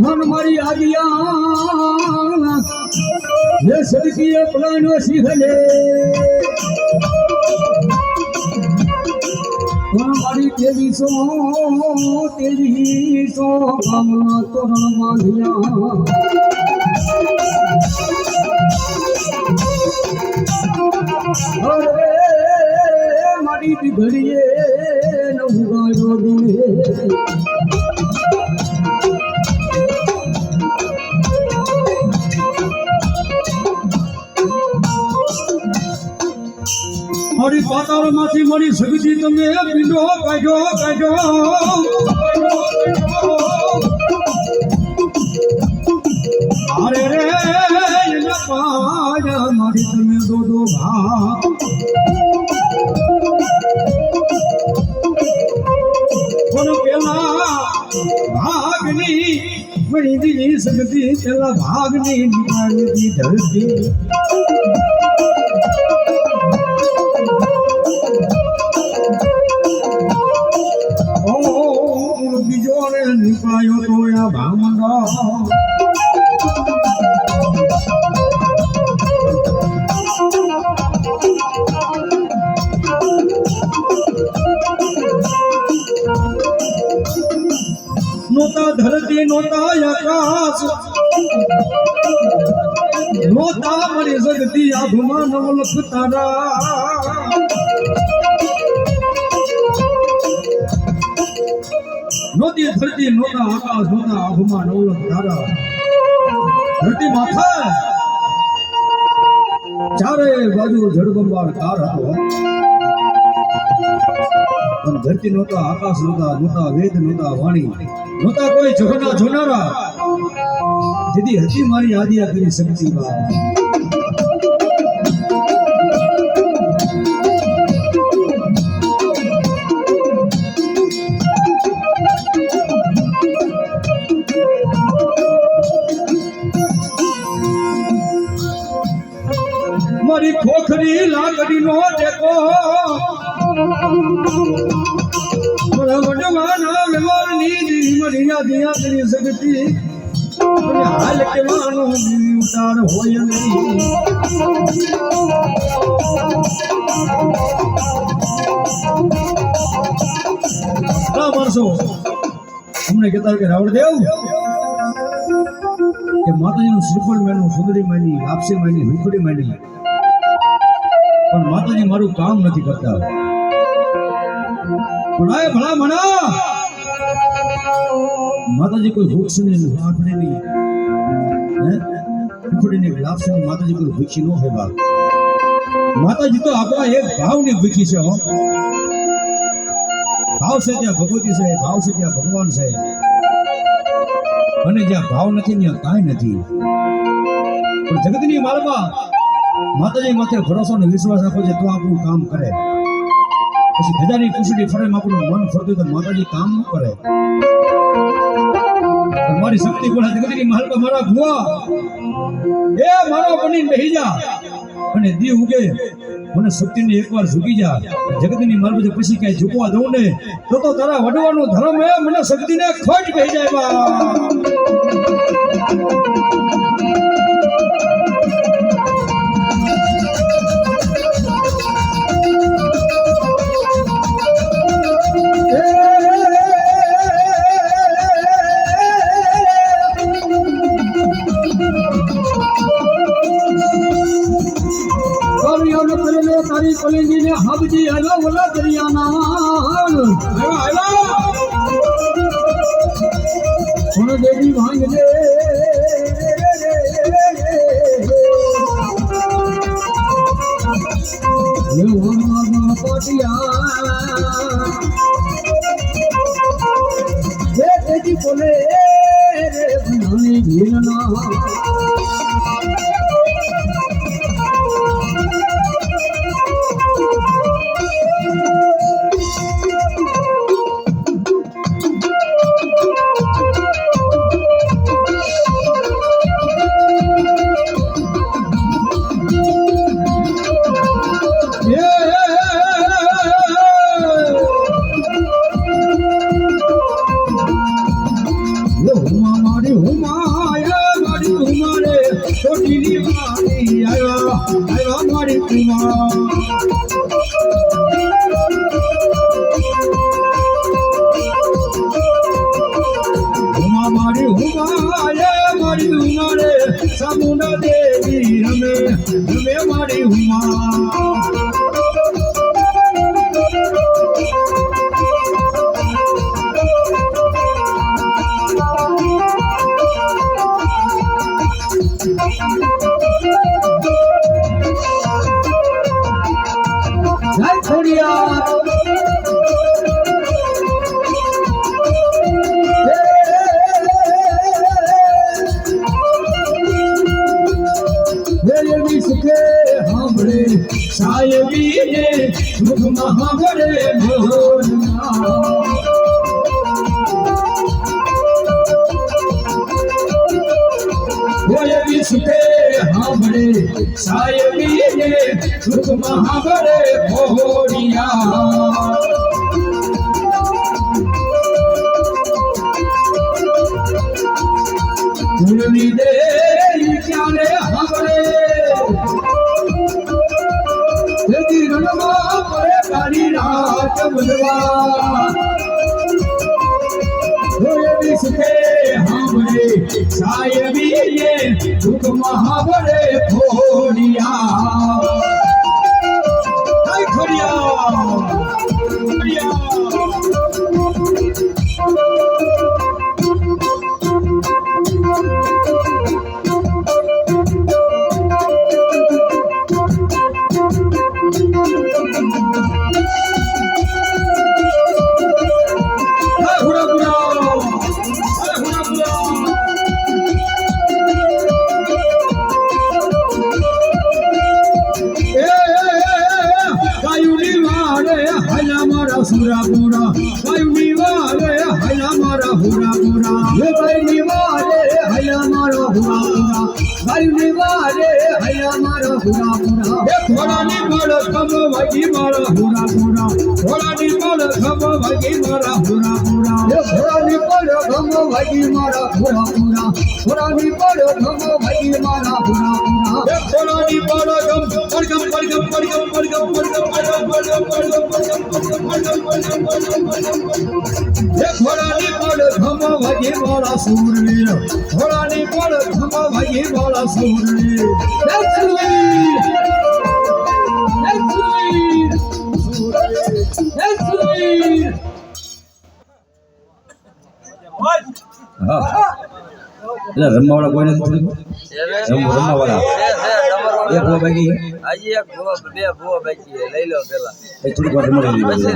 મન મારી આદિયા ये सड़की प्लानो सिहले મારી તેવી સો તેવી સો કામના તોરણ બાંધ્યા અરે મારી દીકરીએ નવું ગાયો દે મારી પાતાળમાંથી મારી સગજી તમે પીંડો કાઢ્યો કાઢ્યો અરે રે મારી તમે દોડો ભા પણ પેલા ભાગની મળી દીધી સગતી ભાગની નિકાળી ધરતી. બીજો ને નીકળાયો તો આ ભામંડો નોતા ધરતી, નોતા આકાશ. નોતા મરી જગતી આભમાં નવલખ તારા નોતી, ધરતી નોતા, આકાશ નોતા, આભમાં નવલખ ધારા. ધરતી માથા ચારે બાજુ જળબંબાળ હતો પણ ધરતી નોતા, આકાશ નોતા નોતા, વેદ નોતા, વાણી નોતા કોઈ જગના જોનારા. દીદી હતી મારી આદિયા કરી શક્તિ મારી હાલ કેવાનો ઉતાર હોય માણસો અમને કહેતા કે રાવણદેવ કે માતાજીનું શ્રીફળ મેળવું સુંદરી માની આપસી માની રૂખડી માની પણ માતાજી મારું કામ નથી કરતા. પણ ભણા ભણા માતાજી કોઈ વૃક્ષની લાકડી ની હે? રૂખડી ની લાપસી ની માતાજી કોઈ ભૂખી ન હોય બાપ. માતાજી તો આપણા એક ભાવની ભૂખી છે, હો. ભાવ છે ત્યાં ભગવતી છે, ભાવ છે ત્યાં ભગવાન છે. અને જ્યાં ભાવ નથી, ત્યાં કાંઈ નથી. પણ જગતની માલમાં માતાજી માથે ભરોસો અને વિશ્વાસ રાખો છે તો આપણું કામ કરે. પછી ગજાની કુશડી ફરે આપણું મન ફરતું તો માતાજી કામ કરે. મારી શક્તિ પણ જગતની મહાલ મારા ભુવા. એ મારો બની બેહી જા. અને દી ઉગે, મને શક્તિને એકવાર ઝૂકી જા. જગતની માલ પછી પછી કઈ ઝૂકવા દઉં ને, તો તો તારા વડવાનો ધર્મ એ મને શક્તિને ખોટ કહી જાય હબજી હલો ઓલા દરિયાના દેવી રમે રમે મારી ઉમા. જય ખોડિયાર. ছায় বিনে মুখ মহাবরে ভোর ওয়ে বিছতে হামরে ছায় বিনে মুখ ভোরিয়া মুরলি দে জানে हमरे सायबी ये दुख महाबरे फोड़िया મારો હુમા ગાયુની વારે હલા મારા એ ઘોડાની બળ ખમ વગી મારા હુરાપુરા ઘોડાની બળ ખમ વાગી મારા હુરાપુરા એ ઘોડાની બળ ખમ વાગી મારા હુરાપુરા ઘોડાની બળ ખમ વાગી મારા હુરાપુરા એ ઘોડાની બળ ખમ પડગમ પડગમ પડગમ પડગમ પડગમ પડગમ પડગમ પડગમ પડગમ પડગમ પડગમ પડગમ પડગમ પડગમ એ ઘોડાની બળ ખમ વાગી મારા સૂરવીર ઘોડાની બળ ખમ વાગી ಬಾಳ ಸೌರಿ એટલે રમવાવાળા કોઈ નથી રમવાવાળા એક ભૂવા બાકી આજે એક ભૂવા બે ભૂવા બાકી લઈ લો પેલા થોડીક વાર રમાડી લીધી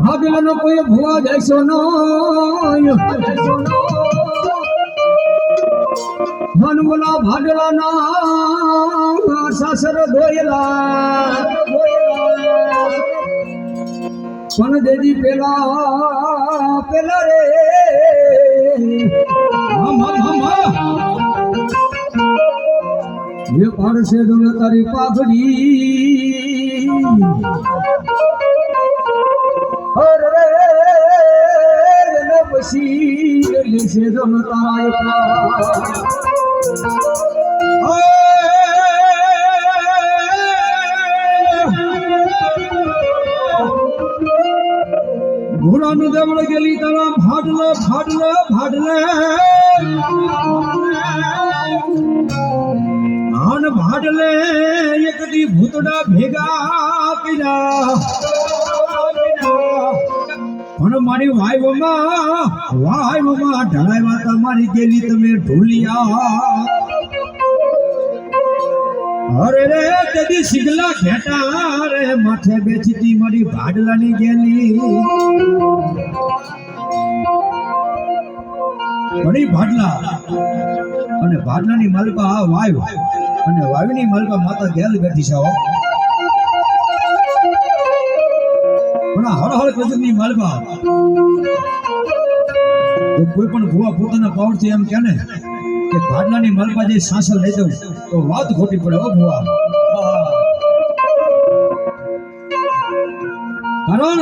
ભાગલાનો કોઈ ભુવા જૈસો નો હનુમલા ભાગલાના સાસર ધોયેલા પણ દેજી પેલા પેલા રે. હમ હમ હમ ये पारसे दुल तारी पाखड़ी হরে বসিল সেজন তারায় ঘোড়ানো দেবলে গেলি তারা ভাটলে ভাটলে ভাটলে ধান ভাটলে একটি ভূতটা ভেগা কিনা। ભૂતડા મારી વાય પણ વાય વાઈવમાં ઢળાવ્યા તમારી ગેલી તમે ઢોલિયા. અરે રે, તેદી સિગલા ઘેટા રે, માથે બેઠી મારી ભાડલાની ગેલી. ઘણી ભાડલા, અને ભાડલાની માલપા વાયુ અને વાયુની માલપા માતા ગેલ બેઠી છે હો. પણ આ હર હર કજની માલપા તો કોઈ પણ ભુવા પોતાના પાવરથી એમ કહે ને કે ભાડલાની માલપા જે સાસર લઈ દઉં, તો વાત ખોટી પડે ઓ ભુવા કારણ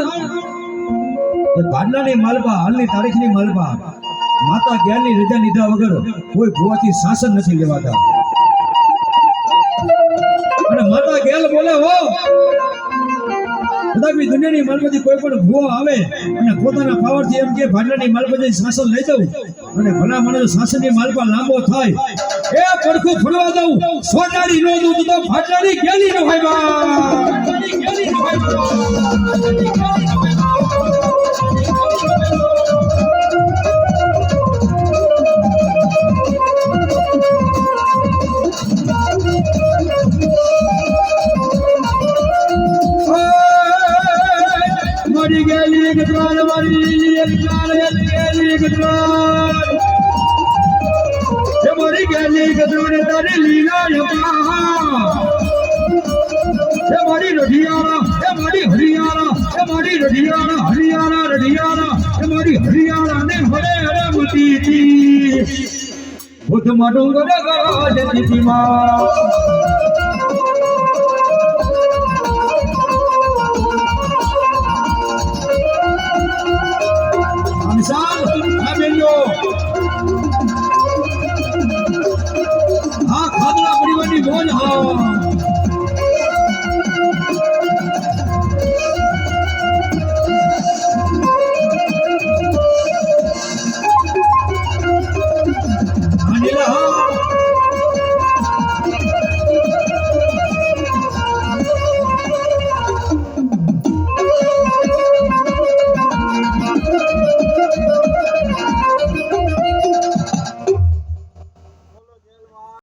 ભાડલાની માલપા હાલની તારીખની માલપા માતા જ્ઞાનની રજા લીધા વગર કોઈ ભુવાથી શાસન નથી લેવાતા અને માતા ગેલ બોલે, હો કદાપી દુનિયાની માલપતિ કોઈ પણ ભુવો આવે અને પોતાના પાવરથી એમ કે ભાડલાની માલપતિ શાસન લઈ જવું અને ભલા માણસ શાસનની માલપા લાંબો થાય, એ પડખું ફરવા દઉં. સોનારી નો દૂધ તો ભાડલાની ગેલી નો હોય બા ગજરાન એ મરી ગયેલી ગજરાન તારી લીલા યમા એ મારી રઢિયારા એ મારી હરિયારા એ મારી રઢિયારા હરિયારા રઢિયારા એ મારી હરિયારા ને હરે હરે મતી હતી બુદ્ધમાં ડુંગર ગાજતી માં Oh.